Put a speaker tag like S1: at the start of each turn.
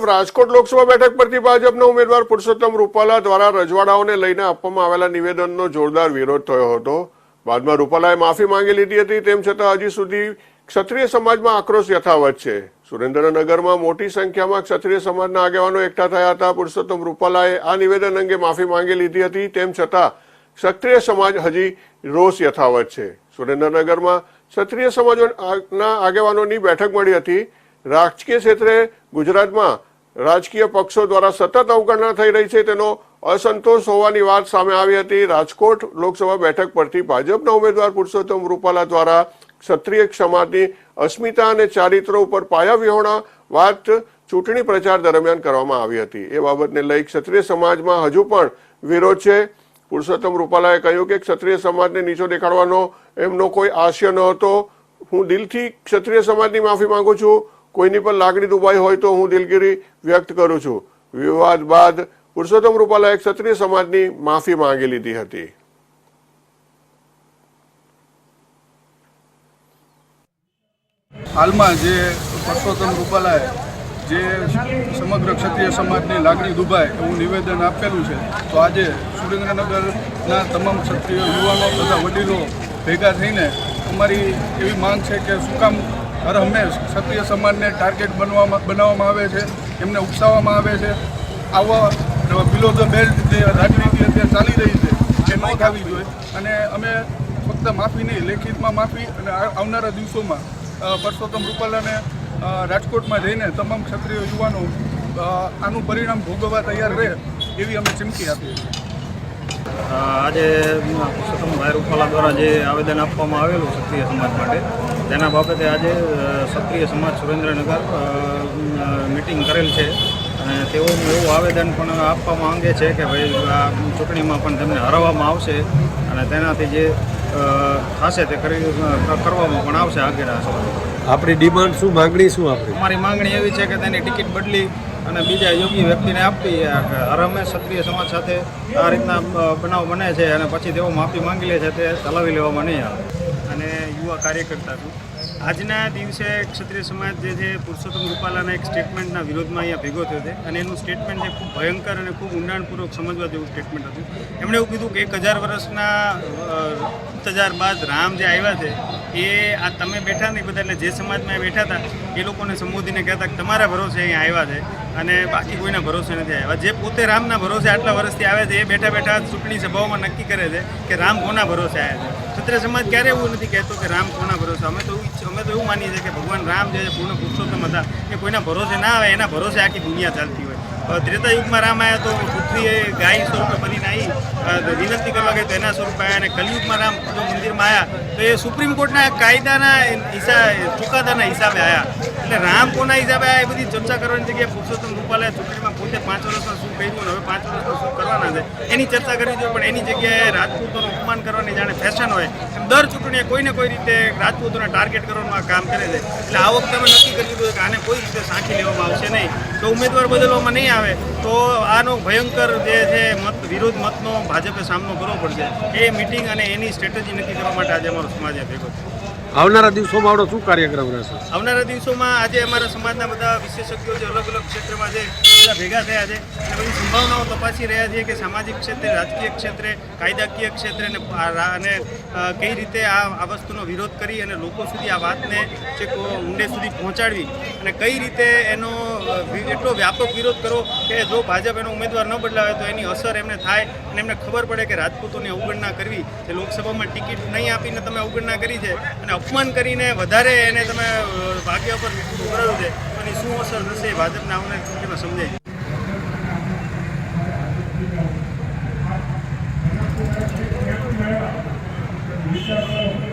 S1: તરફ રાજકોટ લોકસભા બેઠક પરથી ભાજપના ઉમેદવાર પુરુષોત્તમ રૂપાલા દ્વારા રજવાડાઓને લઈને આપવામાં આવેલા નિવેદનનો જોરદાર વિરોધ થયો હતો. બાદમાં રૂપાલાએ માફી માંગી લીધી હતી, તેમ છતાં હજી સુધી ક્ષત્રિય સમાજમાં આક્રોશ યથાવત છે. સુરેન્દ્રનગરમાં મોટી સંખ્યામાં ક્ષત્રિય સમાજના આગેવાનો એકઠા થયા હતા. પુરુષોત્તમ રૂપાલાએ આ નિવેદન અંગે માફી માંગી લીધી હતી, તેમ છતાં ક્ષત્રિય સમાજ હજી રોષ યથાવત છે. સુરેન્દ્રનગરમાં ક્ષત્રિય સમાજના આગેવાનોની બેઠક મળી હતી. રાજકીય ક્ષેત્રે ગુજરાતમાં રાજકીય પક્ષો દ્વારા સતત અવગણના થઈ રહી છે. તેનો અસંતોષ હોવાની વાત સામે આવી હતી. રાજકોટ લોકસભા બેઠક પરથી ભાજપના ઉમેદવાર પુરુષોત્તમ રૂપાલા દ્વારા ક્ષત્રિય સમાજની અસ્મિતા અને ચારિત્ર ઉપર પાયા વિહોણા વાત ચૂંટણી પ્રચાર દરમિયાન કરવામાં આવી હતી. એ બાબતને લઈ ક્ષત્રિય સમાજમાં હજુ પણ વિરોધ છે. પુરુષોત્તમ રૂપાલાએ કહ્યું કે ક્ષત્રિય સમાજને નીચો દેખાડવાનો એમનો કોઈ આશય ન હતો હું દિલથી ક્ષત્રિય સમાજની માફી માંગુ છું. કોઈની પણ લાગણી દુભાઈ હોય તો હું દિલગીરી વ્યક્ત કરું છું. વિવાદ બાદ પુરુષોત્તમ રૂપાલાએ ક્ષત્રિય સમાજની માફી માંગી લીધી હતી.
S2: હાલમાં જે પુરુષોત્તમ રૂપાલાએ જે સમગ્ર ક્ષત્રિય સમાજની લાગણી દુભાય એવું નિવેદન આપેલું છે, તો આજે સુરેન્દ્રનગરના તમામ ક્ષત્રિય યુવાનો તથા વડીલો ભેગા થઈને અમારી એવી માંગ છે કે શું કામ હર હંમેશ ક્ષત્રિય સમાજને ટાર્ગેટ બનવામાં, બનાવવામાં આવે છે, એમને ઉકસાવવામાં આવે છે. આવા બિલો ધ બેલ્ટ જે રાજનીતિ અત્યારે ચાલી રહી છે, એ ન થવી જોઈએ. અને અમે ફક્ત માફી નહીં, લેખિતમાં માફી અને આવનારા દિવસોમાં પરસોત્તમ રૂપાલાને રાજકોટમાં જઈને તમામ ક્ષત્રિય યુવાનો આનું પરિણામ ભોગવવા તૈયાર રહે, એવી અમે ચીમકી આપીએ છીએ.
S3: આજે પુરુષોત્તમભાઈ રૂપાલા દ્વારા જે આવેદન આપવામાં આવેલું ક્ષત્રિય સમાજ માટે તેના બાબતે આજે ક્ષત્રિય સમાજ સુરેન્દ્રનગર મિટિંગ કરેલ છે. અને તેઓનું એવું આવેદન પણ આપવા માંગે છે કે ભાઈ આ ચૂંટણીમાં પણ તેમને હરાવવામાં આવશે અને તેનાથી જે થશે તે કરી કરવામાં પણ આવશે આગળ
S4: આપણી ડિમાન્ડ શું માંગણી શું આપણી?
S3: અમારી માંગણી એવી છે કે તેની ટિકિટ બદલી અને બીજા યોગ્ય વ્યક્તિને આપવી હર હંમેશ ક્ષત્રિય સમાજ સાથે આ રીતના બનાવ બને છે અને પછી તેઓ માફી માંગી લે છે તે ચલાવી લેવામાં નહીં આવે.
S5: અને યુવા કાર્યકર્તા છું. આજના દિવસે ક્ષત્રિય સમાજ જે છે પુરુષોત્તમ રૂપાલાના એક સ્ટેટમેન્ટના વિરોધમાં અહીંયા ભેગો થયો છે અને એનું સ્ટેટમેન્ટ છે ખૂબ ભયંકર અને ખૂબ ઊંડાણપૂર્વક સમજવા જેવું સ્ટેટમેન્ટ હતું. એમણે એવું કીધું કે એક હજાર વર્ષના અ, બાદ રામ જે આવ્યા છે એ આ તમે બેઠા નહીં બધા એટલે જે સમાજમાં બેઠા હતા એ લોકોને સંબોધીને કહેતા કે તમારા ભરોસે અહીંયા આવ્યા છે. અને બાકી કોઈના ભરોસે નથી આવ્યા. જે પોતે રામના ભરોસે આટલા વર્ષથી આવે છે, એ બેઠા બેઠા ચૂંટણી સભાઓમાં નક્કી કરે છે કે રામ કોના ભરોસે આવ્યા છે. ક્ષત્રિય સમાજ ક્યારે એવું નથી કહેતો કે રામ કોના ભરોસે અમે તો અમે તો એવું માનીએ છીએ કે ભગવાન રામ જે પૂર્ણ પુરુષોત્તમ હતા, એ કોઈના ભરોસે ના આવે, એના ભરોસે આખી દુનિયા ચાલતી હોય. ત્રેતા યુગમાં રામ આવ્યા તો પૃથ્વીએ ગાય સ્વરૂપે બનીને આવી વિનંતી કરવા ગઈ તો એના સ્વરૂપે આવ્યા અને કલિયુગમાં રામ જો મંદિરમાં આવ્યા તો એ સુપ્રીમ કોર્ટના કાયદાના હિસાબ ચુકાદાના હિસાબે આવ્યા એટલે રામ કોના હિસાબે આ બધી ચર્ચા કરવાની જગ્યાએ પુરુષોત્તમ રૂપાલાએ ચૂંટણીમાં પોતે પાંચ વર્ષમાં શું કર્યું અને હવે પાંચ વર્ષમાં શું કરવાના છે? એની ચર્ચા કરવી જોઈએ, પણ એની જગ્યાએ રાજપૂતોનું અપમાન કરવાની જાણે ફેશન હોય, એમ દર ચૂંટણીએ કોઈને કોઈ રીતે રાજપૂતોને ટાર્ગેટ કરવાનું આ કામ કરે છે. એટલે આ વખતે અમે નક્કી કરી દીધું કે આને કોઈ રીતે સાંખી લેવામાં આવશે નહીં. તો ઉમેદવાર બદલવામાં નહીં આવે, તો આનો ભયંકર જે છે મત, વિરોધ મતનો ભાજપે સામનો કરવો પડશે. એ મિટિંગ અને એની સ્ટ્રેટેજી નક્કી કરવા માટે આજે અમારો સમાજે ભેગો થયો.
S4: આવનારા દિવસોમાં આપણો શું કાર્યક્રમ રહેશે?
S5: આવનારા દિવસોમાં આજે અમારા સમાજના બધા વિશેષજ્ઞો જે અલગ અલગ ક્ષેત્રમાં છે, બધા ભેગા થયા છે. અને બધી સંભાવનાઓ તપાસી રહ્યા છીએ કે સામાજિક ક્ષેત્રે, રાજકીય ક્ષેત્રે, કાયદાકીય ક્ષેત્રે અને કઈ રીતે આ આ વસ્તુનો વિરોધ કરી અને લોકો સુધી આ વાતને છે ઊંડે સુધી પહોંચાડવી અને કઈ રીતે એનો એટલો વ્યાપક વિરોધ કરવો કે જો ભાજપ એનો ઉમેદવાર ન બદલાવે તો એની અસર એમને થાય અને એમને ખબર પડે કે રાજપૂતોની અવગણના કરવી. જે લોકસભામાં ટિકિટ નહીં આપીને તમે અવગણના કરી છે અને અપમાન કરીને વધારે એને તમે ભાગ્ય પર ઉભરાવ્યું છે, એની શું અસર થશે એ ભાજપને આવનારી ચૂંટણીમાં સમજાય.
S6: વિચાર